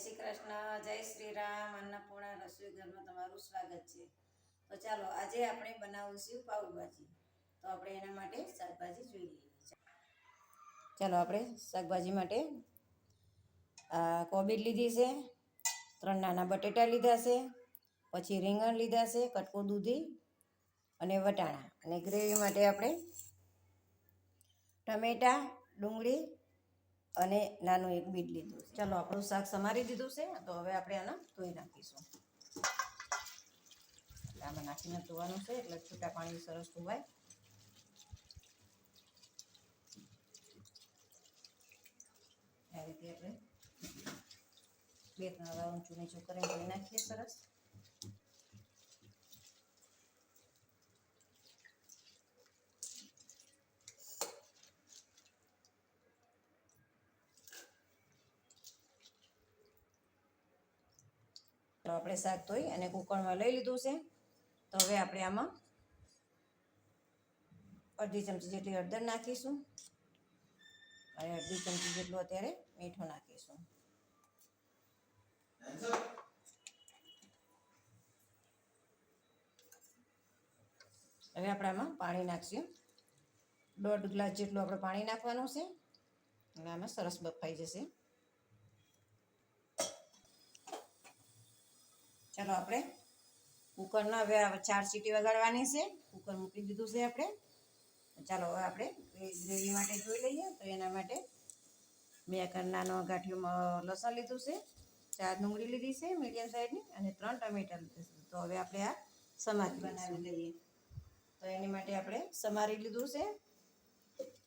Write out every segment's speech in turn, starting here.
શ્રી કૃષ્ણ, જય શ્રી રામ, અન્નપૂર્ણા રસોઈ ઘરમાં તમારું સ્વાગત છે. તો ચાલો, આજે આપણે બનાવીશું પાઉભાજી. તો આપણે એના માટે શાકભાજી જોઈ લઈએ. ચાલો, આપણે શાકભાજી માટે કોબીજ લીધી છે, ત્રણ નાના બટેટા લીધા છે, પછી રીંગણ લીધા છે, કટકો દૂધી અને વટાણા. અને ગ્રેવી માટે આપણે ટમેટા, ડુંગળી અને નાનું એક બીટ લીધું ચાલો, આપણું શાક સમારી દીધું છે. તો હવે આપણે આને ધોઈ નાખીશું. એટલે આમાં નાખીને ધોવાનું છે, એટલે છૂટા પાણી સરસ ધોવાય. આ રીતે આપણે બે ત્રણ વાર ઊંચું નીચું કરીને ધોઈ નાખીએ સરસ. તો આપણે શાક ધોઈ અને કુકરમાં લઈ લીધું છે. તો હવે આપણે આમાં અડધી ચમચી જેટલી હળદર નાખીશું. અને અડધી ચમચી જેટલું અત્યારે મીઠું નાખીશું. હવે આપણે આમાં પાણી નાખીશું. દોઢ ગ્લાસ જેટલું આપણે પાણી નાખવાનું છે. અને આમાં સરસ બફાઈ જશે. ચાલો આપણે કુકરના હવે ચાર સીટી વગાડવાની છે. કુકર મૂકી દીધું છે આપણે. ચાલો હવે આપણે ગ્રેવી માટે જોઈ લઈએ. તો એના માટે મેં કરનાનો નાનો ગાંઠિયું લસણ લીધું છે. ચાર ડુંગળી લીધી છે મીડિયમ સાઈઝની અને ત્રણ ટમેટા લીધું છે. તો હવે આપણે આ સમારી બનાવી લઈએ. તો એની માટે આપણે સમારી લીધું છે.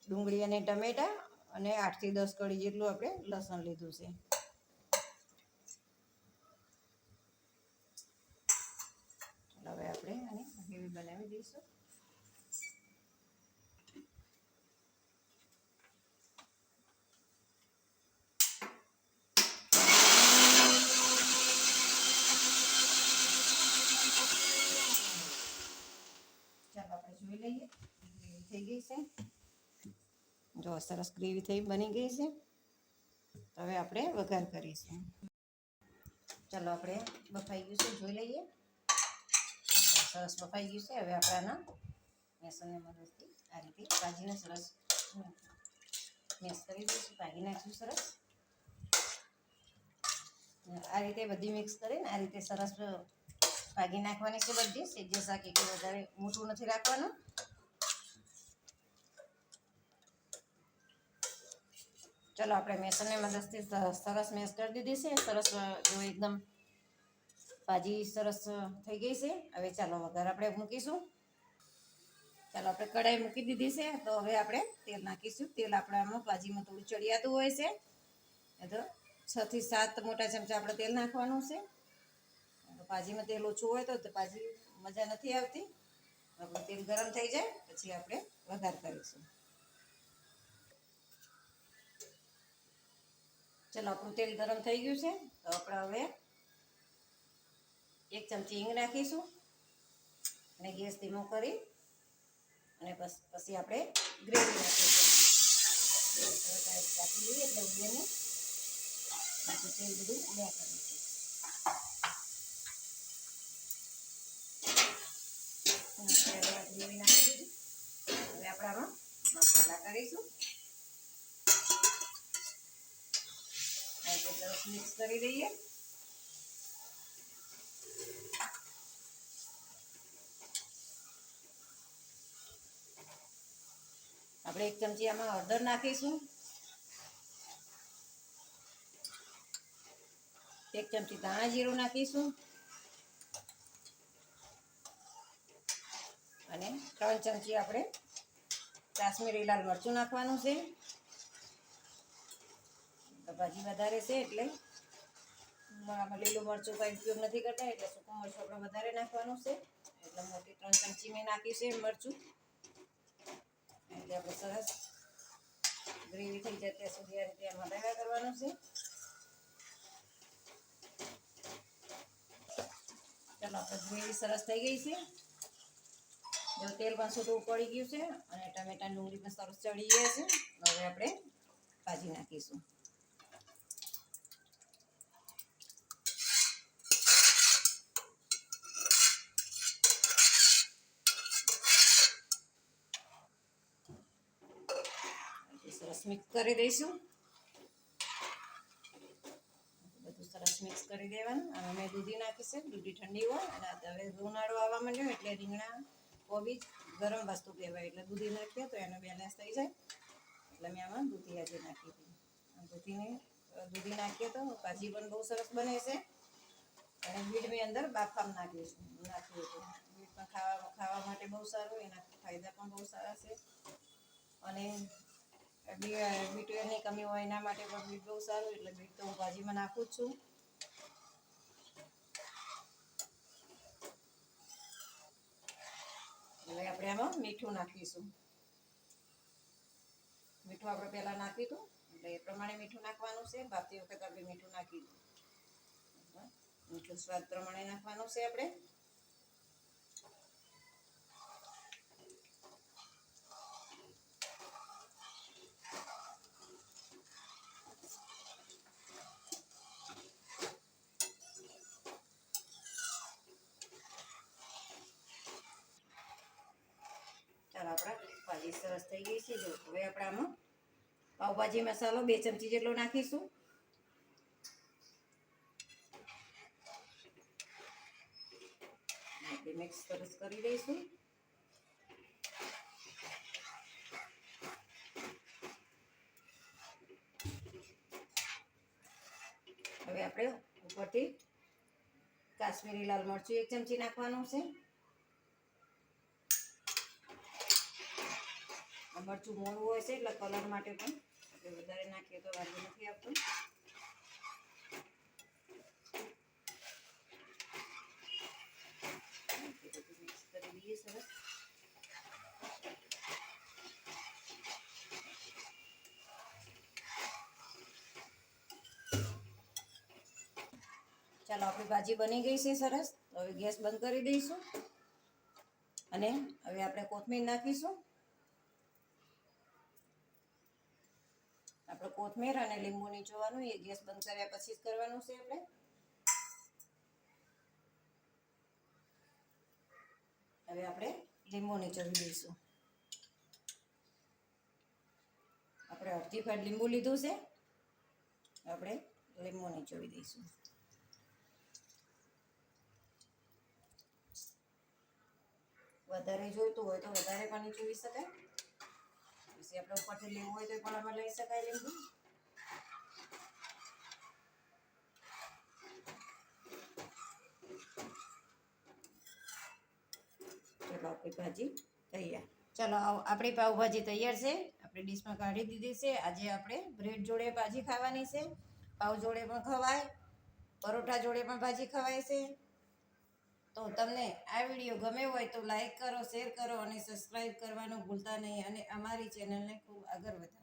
ડુંગળી અને ટમેટા અને આઠથી દસ કળી જેટલું આપણે લસણ લીધું છે હવે આપણે આને ગ્રેવી બનાવી દઈશું ચાલો આપણે જોઈ લઈએ ગ્રેવી થઈ ગઈ છે જો સરસ ગ્રેવી થઈ બની ગઈ છે હવે આપણે વઘાર કરીશું ચાલો આપણે બફાઈ ગયું છે જોઈ લઈએ સરસ બફાઈ ગયું છે. હવે આપણે આના બેસનની મદદથી આ રીતે ભાજીને સરસ મેસ કરી દઈશું. ભાગી નાખીશું સરસ. આ રીતે બધી મિક્સ કરીને આ રીતે સરસ ભાગી નાખવાની છે બધી. સેજે શાક કે વધારે મોટું નથી રાખવાનું. ચલો, આપણે મેસનની મદદથી સરસ મેસ કરી દીધી છે. સરસ જો એકદમ ભાજી સરસ થઈ ગઈ છે. હવે ચાલો વઘાર આપણે મૂકીશું. ચાલો આપણે કઢાઈ મૂકી દીધી છે. તો હવે આપણે તેલ નાખીશું. તેલ આપણે આમાં ભાજીમાં થોડું ચડિયાતું હોય છે. તો છ થી સાત મોટા ચમચા આપણે તેલ નાખવાનું છે. ભાજીમાં તેલ ઓછું હોય તો ભાજી મજા નથી આવતી. આપણું તેલ ગરમ થઈ જાય, પછી આપણે વઘાર કરીશું. ચાલો આપણું તેલ ગરમ થઈ ગયું છે. તો આપણે હવે એક ચમચી હિંગ નાખીશું અને ગેસ ધીમો કરી અને પછી આપણે ગ્રેવી નાખીશું. રાખી દઈએ એટલે ઉડીને તેલ બધું ઉડ્યા કરીશું ગ્રેવી નાખી દીધી. હવે આપણે આમાં મસાલા કરીશું. સરસ મિક્સ કરી દઈએ. આપણે એક ચમચી આમાં હળદર નાખીશું. એક ચમચી ધાણા જીરું નાખીશું. અને ત્રણ ચમચી આપણે કાશ્મીરી લાલ મરચું નાખવાનું છે. ભાજી વધારે છે એટલે લીલું મરચું કંઈ ઉપયોગ નથી કરતા, એટલે સૂકું મરચું આપણે વધારે નાખવાનું છે. એટલે મોટી ત્રણ ચમચી મેં નાખી છે મરચું. એટલે આપણે સરસ ગ્રેવી થઈ જાય ત્યાં સુધી આ રીતે એમાં રહ્યા કરવાનું છે. ચાલો, આપણે ગ્રેવી સરસ થઈ ગઈ છે. જો તેલ પણ છૂટું પડી ગયું છે અને ટમેટા ડુંગળી પણ સરસ ચડી ગયા છે. હવે આપણે ભાજી નાખીશું. મિક્સ કરી દઈશું. બધું સરસ મિક્સ કરી દેવાનું. અને મેં દૂધી નાખી છે. દૂધી ઠંડી હોય અને હવે ઉનાળો આવવા માંડ્યો એટલે રીંગણા, કોબીજ, ગરમ વસ્તુ કહેવાય. એટલે દૂધી નાખીએ તો એનો બેલેન્સ થઈ જાય. એટલે મેં આમાં દૂધી આજે નાખી આ દૂધીને દૂધી નાખીએ તો ભાજી પણ બહુ સરસ બને છે. અને મેં અંદર બાફામ નાખીશું નાખ્યું હતું બીટ પણ ખાવા ખાવા માટે બહુ સારું, એના ફાયદા પણ બહુ સારા છે. અને બી- એની કમી હોય એના માટે પણ બીટ બહુ સારું, એટલે બીટ તો હું ભાજીમાં નાખું જ છું. હવે આપણે આમાં મીઠું નાખીશું. મીઠું આપણે પહેલાં નાખી દઉં એટલે એ પ્રમાણે મીઠું નાખવાનું છે ભાતી વખતે આપણે મીઠું નાખી દઉં. મીઠું સ્વાદ પ્રમાણે નાખવાનું છે આપણે. ચાલો આપણા ભાજી સરસ થઈ ગઈ છે. જો, હવે આપણે આમાં પાવભાજી મસાલો બે ચમચી જેટલો નાખીશું. મિક્સ સરસ કરી દઈશું. હવે આપણે ઉપરથી કાશ્મીરી લાલ મરચું એક ચમચી નાખવાનું છે. મરચું મોડું હોય છે, એટલે કલર માટે પણ વધારે નાખીએ તો વાંધો નથી આવતો. સરસ ચાલો, આપણી ભાજી બની ગઈ છે સરસ. હવે ગેસ બંધ કરી દઈશું. અને હવે આપણે કોથમીર નાખીશું. આપણે કોથમીર અને લીંબુ નીચોવાનું એ ગેસ બંધ કર્યા પછી જ કરવાનું છે આપણે. હવે આપણે લીંબુ નીચોવી દઈશું આપણે અડધી ફાટ લીંબુ લીધું છે. આપણે લીંબુ નીચોવી દઈશું. વધારે જોઈતું હોય તો વધારે પણ નીચોવી શકાય. પછી આપણે ઉપરથી લેવું હોય તો પણ અમે લઈ શકાય લીંબુ. ચલો, આપણી ભાજી તૈયાર. ચલો આપણી પાવભાજી તૈયાર છે. આપણે ડીશમાં કાઢી દીધી છે. આજે આપણે બ્રેડ જોડે ભાજી ખાવાની છે. પાઉં જોડે પણ ખવાય, પરોઠા જોડે પણ ભાજી ખવાય છે. તો તમને આ વીડિયો ગમ્યો હોય તો લાઈક કરો, શેર કરો અને સબસ્ક્રાઈબ કરવાનું ભૂલતા નહીં. અને અમારી ચેનલને ખૂબ આગળ વધારો.